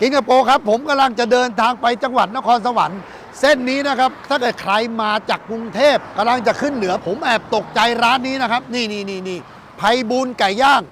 กิงกโปครับ ผมกำลังจะเดินทางไปจังหวัดนครสวรรค์ เส้นนี้นะครับ ถ้าเกิดใครมาจากกรุงเทพกำลังจะขึ้นเหนือ ผมแอบตกใจร้านนี้นะครับ นี่นี่นี่นี่ไพบูลไก่ย่าง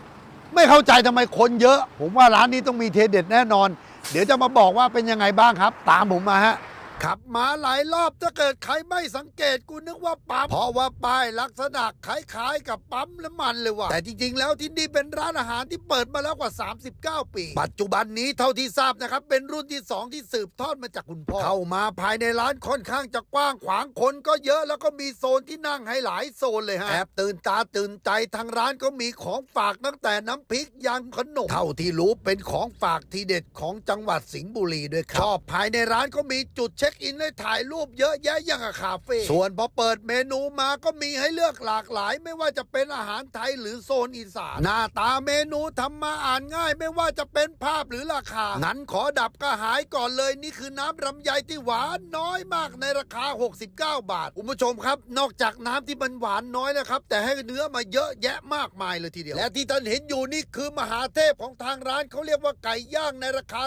ไม่เข้าใจทำไมคนเยอะ ผมว่าร้านนี้ต้องมีเทเด็ดแน่นอน เดี๋ยวจะมาบอกว่าเป็นยังไงบ้างครับ ตามผมมาฮะ ขับมาหลายรอบถ้าเกิดใครไม่สังเกตกูนึกว่าปั๊มเพราะว่าป้ายลักษณะคล้ายๆกับปั๊มน้ำมันเลยว่ะแต่จริงๆ แล้วที่นี่เป็นร้านอาหารที่เปิดมาแล้วกว่า 39 ปี ปัจจุบันนี้เท่าที่ทราบนะครับ เป็นรุ่นที่ 2 ที่สืบทอดมาจากคุณพ่อเข้ามาภายในร้านค่อนข้างจะกว้างขวางคนก็เยอะแล้วก็มีโซนที่นั่งให้หลายโซนเลยฮะแอบตื่นตาตื่นใจทางร้านก็มีของฝากตั้งแต่น้ำพริกยันขนมเท่าที่รู้เป็นของฝากทีเด็ดของจังหวัดสิงห์บุรีด้วยครับชอบภายในร้านก็มีจุดเช็คอินให้ถ่ายรูปเยอะแยะอย่างกับคาเฟ่ส่วนพอเปิดเมนูมาก็มีให้เลือกหลากหลาย ไม่ว่าจะเป็นอาหารไทยหรือโซนอีสานหน้าตาเมนูทำมาอ่านง่าย ไม่ว่าจะเป็นภาพหรือราคางั้นขอดับกระหายก่อนเลยนี่คือน้ำลำไยที่หวานน้อยมากในราคา 69 บาทคุณผู้ชมครับ นอกจากน้ำที่มันหวานน้อยนะครับ แต่ให้เนื้อมาเยอะแยะมากมายเลยทีเดียว และที่ท่านเห็นอยู่นี่คือมหาเทพของทางร้านเขาเรียกว่าไก่ย่างในราคา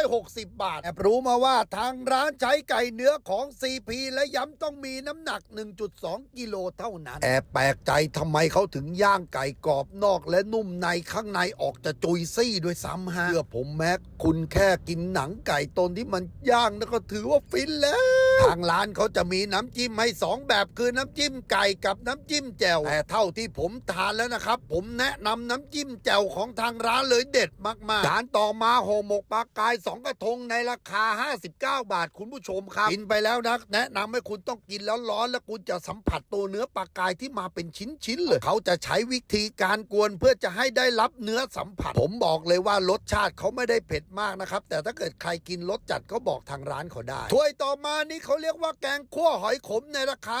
260 บาทแอบรู้มาว่าทางร้านใช้ไก่เนื้อของ CP และย้ำต้องมีน้ำหนัก 1.2 กิโลเท่านั้น แอบแปลกใจทำไมเขาถึงย่างไก่กรอบนอกและนุ่มในข้างในออกจะจุยซี่ด้วยซ้ำฮะเพื่อผมแม็กคุณแค่กินหนังไก่ตนที่มันย่างแล้วก็ถือว่าฟินแล้ว ทางร้านเขาจะมีน้ำจิ้มให้สองแบบคือน้ำจิ้มไก่กับน้ำจิ้มแจ่วแต่เท่าที่ผมทานแล้วนะครับ ผมแนะนำน้ำจิ้มแจ่วของทางร้านเลยเด็ดมากๆจานต่อมาห่อหมกปลากายสองกระทงในราคา 59 บาทคุณผู้ชมครับกินไปแล้วนะแนะนำให้คุณต้องกินแล้วร้อนแล้วคุณจะสัมผัสตัวเนื้อปลากายที่มาเป็นชิ้นๆเลยเขาจะใช้วิธีการกวนเพื่อจะให้ได้รับเนื้อสัมผัส ผมบอกเลยว่ารสชาติเขาไม่ได้เผ็ดมากนะครับแต่ถ้าเกิดใครกินรสจัดก็บอกทางร้านเขาได้ถ้วยต่อมานี่เขาเรียกว่าแกงคั่วหอยขมในราคา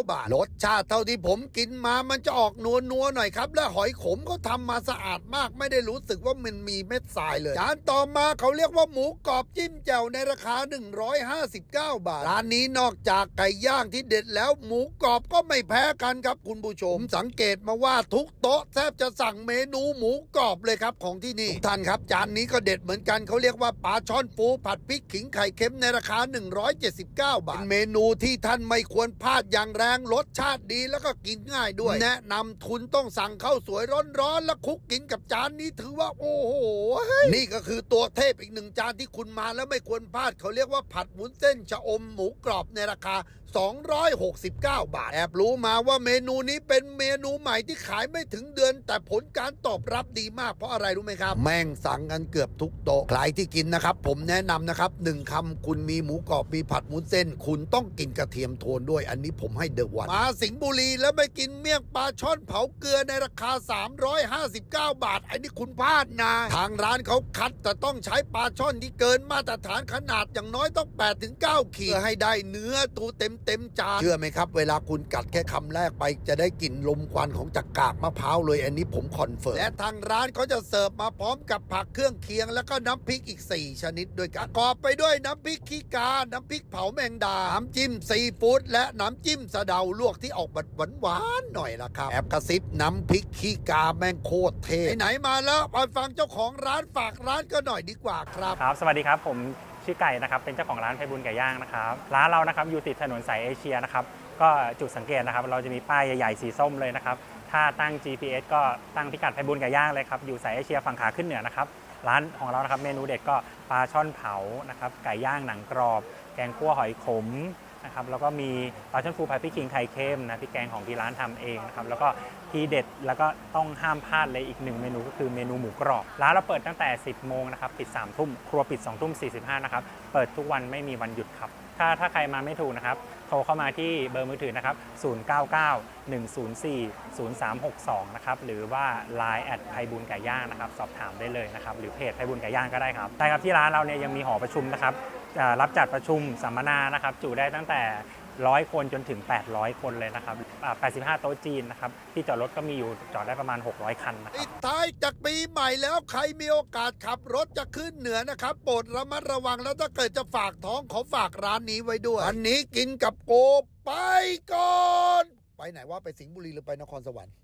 159 บาท รสชาติเท่าที่ผมกินมามันจะออกนัวนัวๆหน่อยครับ และหอยขมเขาทำมาสะอาดมากไม่ได้รู้สึกว่ามันมีเม็ดทรายเลยจานต่อมาเขาเรียกว่าหมูกรอบจิ้มแจ่วในราคา 159 บาทร้านนี้นอกจากไก่ย่างที่เด็ดแล้วหมูกรอบก็ไม่แพ้กันครับคุณผู้ชม สังเกตมาว่าทุกโต๊ะแทบจะสั่งเมนูหมูกรอบเลยครับของที่นี่ท่านครับ จานนี้ก็เด็ดเหมือนกันเขาเรียกว่าปลาช่อนปูผัดพริกขิงไข่เค็มในราคา179 บาท เป็นเมนูที่ท่านไม่ควรพลาดอย่างแรงรสชาติดีแล้วก็กินง่ายด้วย แนะนำทุนต้องสั่งข้าวสวยร้อนๆแล้วคลุกกินกับจานนี้ถือว่าโอ้โห นี่ก็คือตัวเทพอีกหนึ่งจานที่คุณมาแล้วไม่ควรพลาดเขาเรียกว่าผัดวุ้นเส้นชะอมหมูกรอบในราคา269 บาท แอบรู้มาว่าเมนูนี้เป็นเมนูใหม่ที่ขายไม่ถึงเดือน แต่ผลการตอบรับดีมากเพราะอะไรรู้ไหมครับ แม่งสั่งกันเกือบทุกโต๊ะใครที่กินนะครับ ผมแนะนำนะครับหนึ่งคำคุณมีหมูกรอบมีผัดหมูเส้น คุณต้องกินกระเทียมโทนด้วยอันนี้ผมให้เดอะวันมาสิงห์บุรีแล้วไม่กินเมี่ยงปลาช่อนเผาเกลือในราคา 359 บาท อันนี้คุณพลาดนะทางร้านเขาคัดแต่ต้องใช้ปลาช่อนที่เกินมาตรฐานขนาดอย่างน้อยต้อง8-9ขีดเพื่อให้ได้เนื้อตัวเต็มเต็มๆจานเชื่อไหมครับ เวลาคุณกัดแค่คำแรกไป จะได้กลิ่นลมควันของจากกากมะพร้าวเลยอันนี้ผมคอนเฟิร์มและทางร้านเขาจะเสิร์ฟมาพร้อมกับผักเครื่องเคียง แล้วก็น้ำพริกอีก 4 ชนิดด้วยกันประกอบไปด้วยน้ำพริกขี้กา น้ำพริกเผาแมงดาน้ำจิ้มซีฟู้ดและน้ำจิ้มสะเดาลวกที่ออกแบบหวานๆหน่อยละครับแอบกระซิบน้ำพริกขี้กาแม่งโคตรเท่ไหนๆมาแล้วไปฟังเจ้าของร้านฝากร้านก็หน่อยดีกว่าครับครับ สวัสดีครับผม ชื่อไก่นะครับเป็นเจ้าของร้านไพบุญไก่ย่างนะครับร้านเรานะครับอยู่ติดถนนสายเอเชียนะครับก็จุดสังเกตนะครับ เราจะมีป้ายใหญ่ๆสีส้มเลยนะครับถ้าตั้ง GPS ก็ตั้งพิกัดไพบุญไก่ย่างเลยครับอยู่สายเอเชียฝั่งขาขึ้นเหนือนะครับร้านของเรานะครับเมนูเด็ดก็ปลาช่อนเผานะครับไก่ย่างหนังกรอบ แกงคั่วหอยขม นะครับแล้วก็มีปลาช่อนฟูผัดพริกขิงไข่เค็มนะพริกแกงของที่ร้านทำเองนะครับแล้วก็ที่เด็ดแล้วก็ต้องห้ามพลาดเลยอีกหนึ่งเมนูก็คือเมนูหมูกรอบร้านเราเปิดตั้งแต่ 10 โมงนะครับปิด3ทุ่มครัวปิด2ทุ่ม45นะครับเปิดทุกวันไม่มีวันหยุดครับถ้าถ้าใครมาไม่ถูกนะครับโทรเข้ามาที่เบอร์มือถือนะครับ 099 104 0362 นะครับ หรือว่า Line แอดไพบุญไก่ย่างนะครับ สอบถามได้เลยนะครับ หรือเพจไพบุญไก่ย่างก็ได้ครับใช่ครับที่ร้านเราเนี่ยยังมีหอประชุมนะครับ รับจัดประชุมสัมมนานะครับจุได้ตั้งแต่100คนจนถึง 800 คนเลยนะครับอ่า85 โต๊ะจีนนะครับ ที่จอดรถก็มีอยู่จอดได้ประมาณ 600 คันนะคปิรับดท้ายจากปีใหม่แล้วใครมีโอกาสขับรถจะขึ้นเหนือนะครับโปรดระมัดระวังแล้วถ้าเกิดจะฝากท้องขอฝากร้านนี้ไว้ด้วย อันนี้กินกับโกไปก่อน ไปไหนว่าไปสิงห์บุรีหรือไปนครสวรรค์